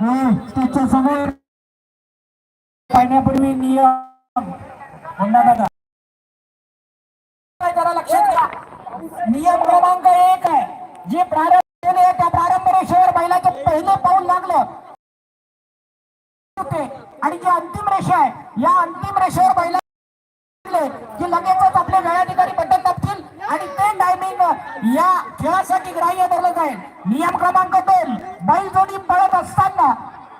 त्याच्यासमोर पाहण्यापूर्वी नियम. पुन्हा दादा जरा लक्षात घ्या. नियम क्रमांक एक आहे. जे प्रारंभ केले त्या प्रारंभ रेषेवर बैलाचं पहिलं पाऊल लागलं. आणि जी अंतिम रेषा आहे या अंतिम रेषेवर बैला की लगेचच आपले वेळाधिकारी आणि ते टायमिंग या खेळासाठी ग्राह्य धरलं जाईल. नियम क्रमांक दोन बैल जोडी पळत असताना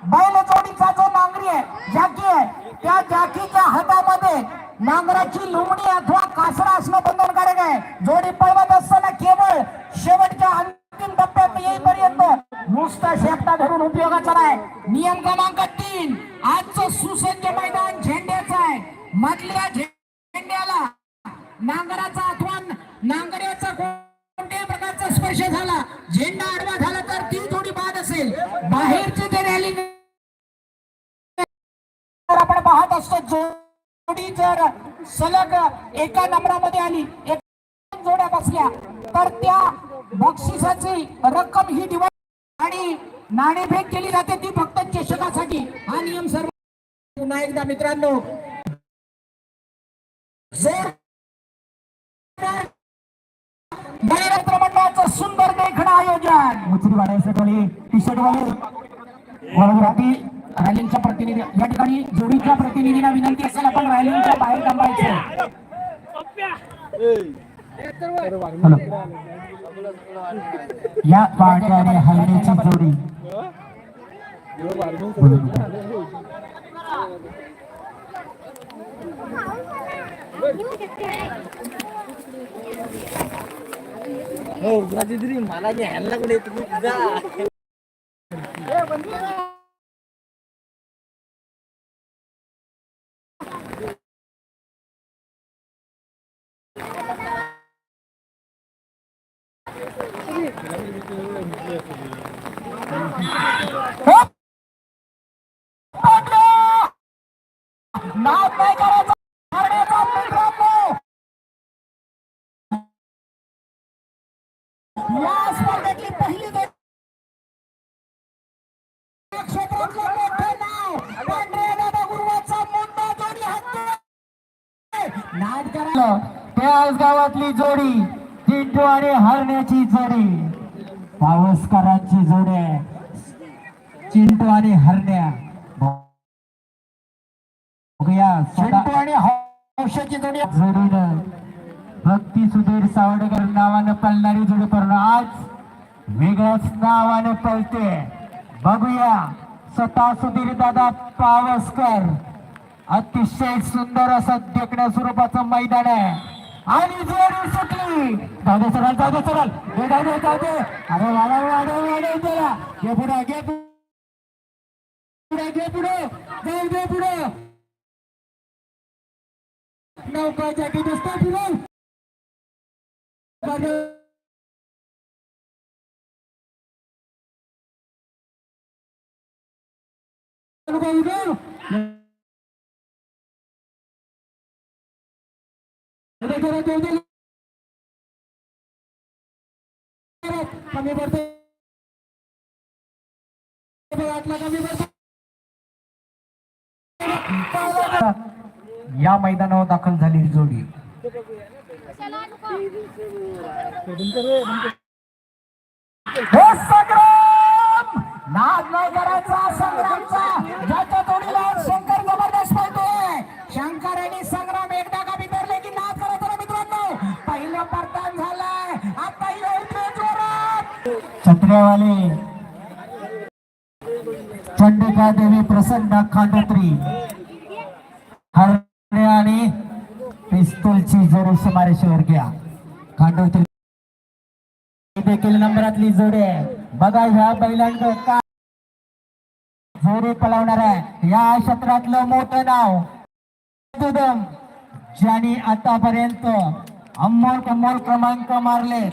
बैल जोडीचा जो नांगरी आहे जाकी आहे त्या जाकीच्या हातामध्ये नांगराची लुमणी अथवा कासरा प्रकारचा झाला. झेंडा आडवा झाला तर ती थोडी बाद असेल. बाहेरचे जे रॅली आपण पाहत असतो जोडी जर सलग एका नंबरामध्ये आली एक जोड्या बसल्या तर त्या बक्षिसाची रक्कम ही डिवाइड आणि नाणेफेक केली जाते ती फक्त चषकासाठी. हा नियम सर्व पुन्हा एकदा मित्रांनो जोर आयोजन. उचली वाढायसाठी टी शर्ट वाले रॅलींच्या प्रतिनिधी या ठिकाणी जोडीच्या प्रतिनिधीला विनंती असेल आपण रॅलींच्या बाहेर थांबायचे. या पार्टी आणि हल्लीची जोडी. बोलू नका. हो माझी तरी मला की ह्यांना कुठे तुम्ही जा नाद नाही करायचा करण्याचा मित्रांनो या स्पर्धेतली पहिली जोडी या क्षेत्रातलं मोठं नाव पांढऱ्या दादा गुरुवाचा मुंडा जोडी हत्ती नाद करायला त्याच गावातली जोडी चिंटू आणि हरण्याची जोडी पावसकरांची जोडी आहे चिंटू आणि हरण्या चिंटू आणि हौशाची जोडी जोडीनं भक्ती सुधीर सावडकर नावानं पळणारी जोडी करून आज वेगळ्याच नावानं पळते बघूया. स्वतः सुधीर दादा पावसकर. अतिशय सुंदर असं देखण्या स्वरूपाचं मैदान आहे. आणि जोडी सुटली. जाऊ दे सरळ जाऊ दे सरळ हे जाऊ दे जाऊ दे. अरे वाडा वाडा वाडा त्याला घे पुढे घे पुढे घे पुढे. जाऊ दे पुढे. नौका जॅकेट असतो पुढे. कमी पडते या मैदानावर दाखल झाली जोडी. हे संग्राम नाद नाही करायचा संग्रामचा ज्याच्या जोडीला आज शंकर जबरदस्त पळतोय. शंकर आणि संग्राम एकदा का बिथरले की नाद करायचा ना मित्रांनो. पहिलं परतान झालाय. आता येते जोरात. छत्र्यावाले. चंडिका देवी प्रसन्न खांडोत्री. हरणे आणि पिस्तूलची जोडी समारेश्वर घ्या. खांडोत्री देखील नंबरातली जोडी आहे. बघा ह्या बैलांकडे का जोडी पळवणार आहे. या क्षेत्रातलं मोठं नाव दुदम ज्यांनी आतापर्यंत अमोल कमोल क्रमांक मारले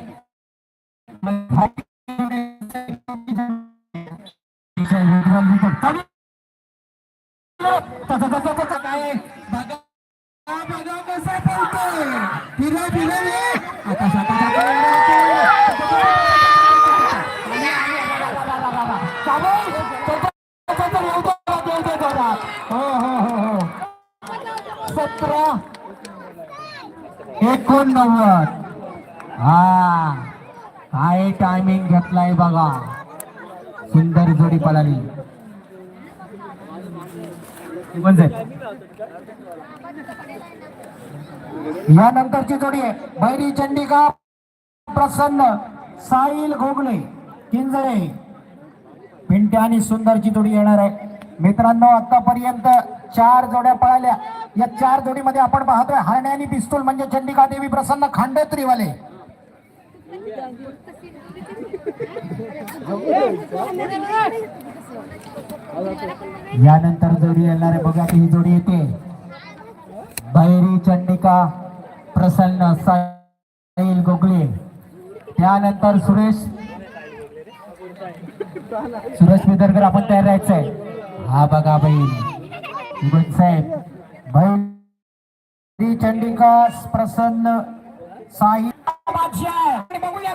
एकोणनव्वद हा काय टायमिंग घेतलाय बघा. सुंदर जोडी पळाली. यानंतरची जोडी आहे. बैरी चंडिका प्रसन्न साहिल घोगले किंजळे. पिंट्या आणि सुंदरची जोडी येणार आहे. मित्रांनो आतापर्यंत चार जोड्या पळाल्या. या चार जोडीमध्ये आपण पाहतोय हरणे आणि पिस्तूल म्हणजे चंडिका देवी प्रसन्न खांडोत्रीवाले. यानंतर जोडी येणार आहे बघा ती जोडी येते. बैरी चंडिका प्रसन्न साईल गोगले. त्यानंतर सुरेश सुरेश बिदरकर आपण तयार राहायचंय. हा बघा बाई. साहेब. भाई चंडिका प्रसन्न साहित्य बघूया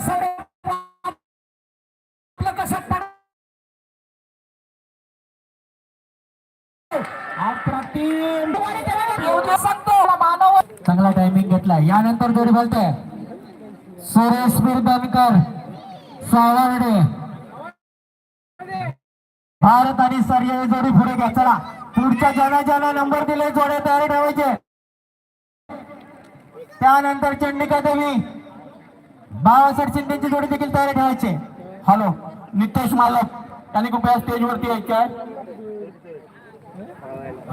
चांगला टायमिंग घेतला. यानंतर जोडी बोलते. सुरेश बिरदनकर सावर्डे. भारत आणि सर्य जोडी पुढे घ्या. चला. पुढच्या ज्यांना ज्यांना नंबर दिले जोडे तयारी ठेवायचे. त्यानंतर चंडिका देवी बाबासाहेब शिंदेची जोडी देखील तयारी ठेवायचे. हॅलो नितेश मालक. त्यांनी कृपया स्टेजवरती यायचे आहे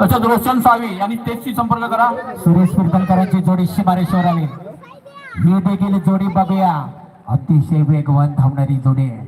तसंच रोशन सावी यांनी स्टेजशी संपर्क करा. सुरेश कीर्तनकरांची जोडी शिमारेश्वर आली. ही देखील जोडी बघूया. अतिशय वेगवान धावणारी जोडी आहे.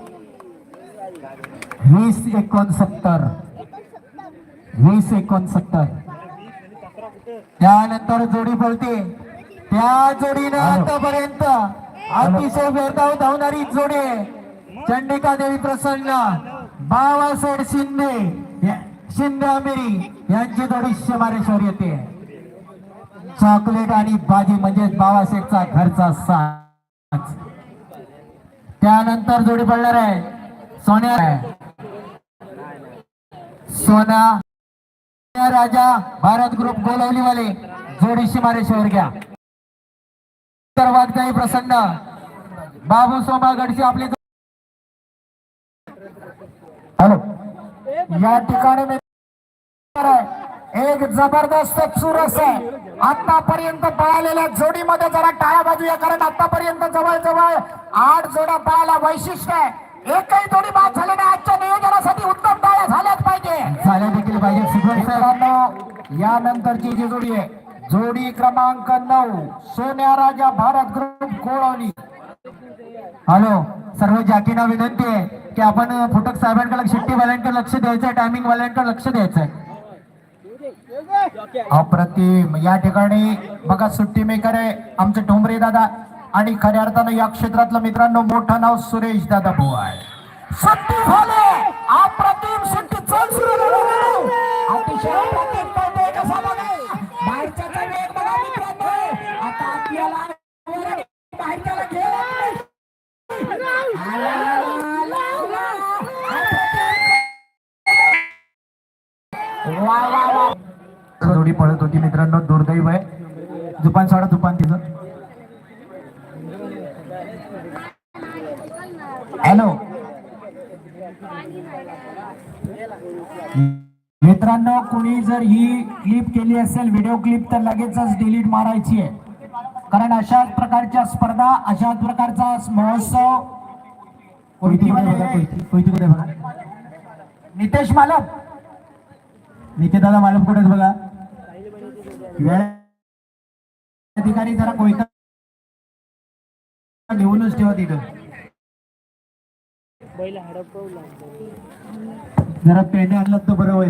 वीस एकोणसत्तर. वीस एकोणसत्तर. त्यानंतर जोडी बोलते त्या जोडीनं आतापर्यंत अतिशय वेगाव धावणारी जोडी. चंडिका देवी प्रसन्न बाबासाहेब शिंदे शिंदे अमेरी यांची जोडी शिमारेश्वर येते. चॉकलेट आणि बाजी म्हणजे बाबासाहेबचा घरचा साज. त्यानंतर जोडी पडणार आहे. सोन्या सोना राजा भारत ग्रुप गोलवलीवाले जोडी शिमारेश्वर घ्या. तर वागजाई प्रसन्न बाबू सोमागडची आपली हॅलो. या ठिकाणी मी एक जबरदस्त चुरस आहे आतापर्यंत पळालेल्या जोडीमध्ये जरा टाळ्या बाजूया कारण आतापर्यंत जवळ जवळ आठ जोड्या पळायला वैशिष्ट्य आहे. एकही यानंतरची जी जोडी आहे जोडी क्रमांक नऊ सोन्या राजा भारत ग्रुप कोळवली. हॅलो सर्व जाकीना विनंती आहे की आपण फुटक साहेबांकडे शिट्टी वाल्यांकडे लक्ष द्यायचं टायमिंग वाल्यांकडे लक्ष द्यायचंय अप्रतिम. या ठिकाणी बघा सुट्टी मेकर आहे आमचे ठोंबरे दादा आणि खऱ्या अर्थानं या क्षेत्रातलं मित्रांनो मोठं नाव सुरेश दादा भाऊ आहे. सुट्टी झाले! अप्रतिम सुट्टी चल सुरू झाली. अतिशय अप्रतिम कसा बघा बाहेरच्याचा वेग बघा मित्रांनो. आता आपल्याला बाहेरच्याला खेळ वा वा वा. जोडी पळत होती मित्रांनो. दुर्दैव आहे. दुपान साडा दुपान तिचं. हॅलो मित्रांनो कुणी जर ही क्लिप केली असेल व्हिडिओ क्लिप तर लगेचच डिलीट मारायची आहे. कारण अशाच प्रकारच्या स्पर्धा अशाच प्रकारचा महोत्सव बघा नितेश मालक. नितेश दादा मालक कुठे आहेत बघा. वेळ अधिकारी जरा कोयता घेऊनच ठेवा तिथं. जरा पेंडे आणलं तर बरं होईल.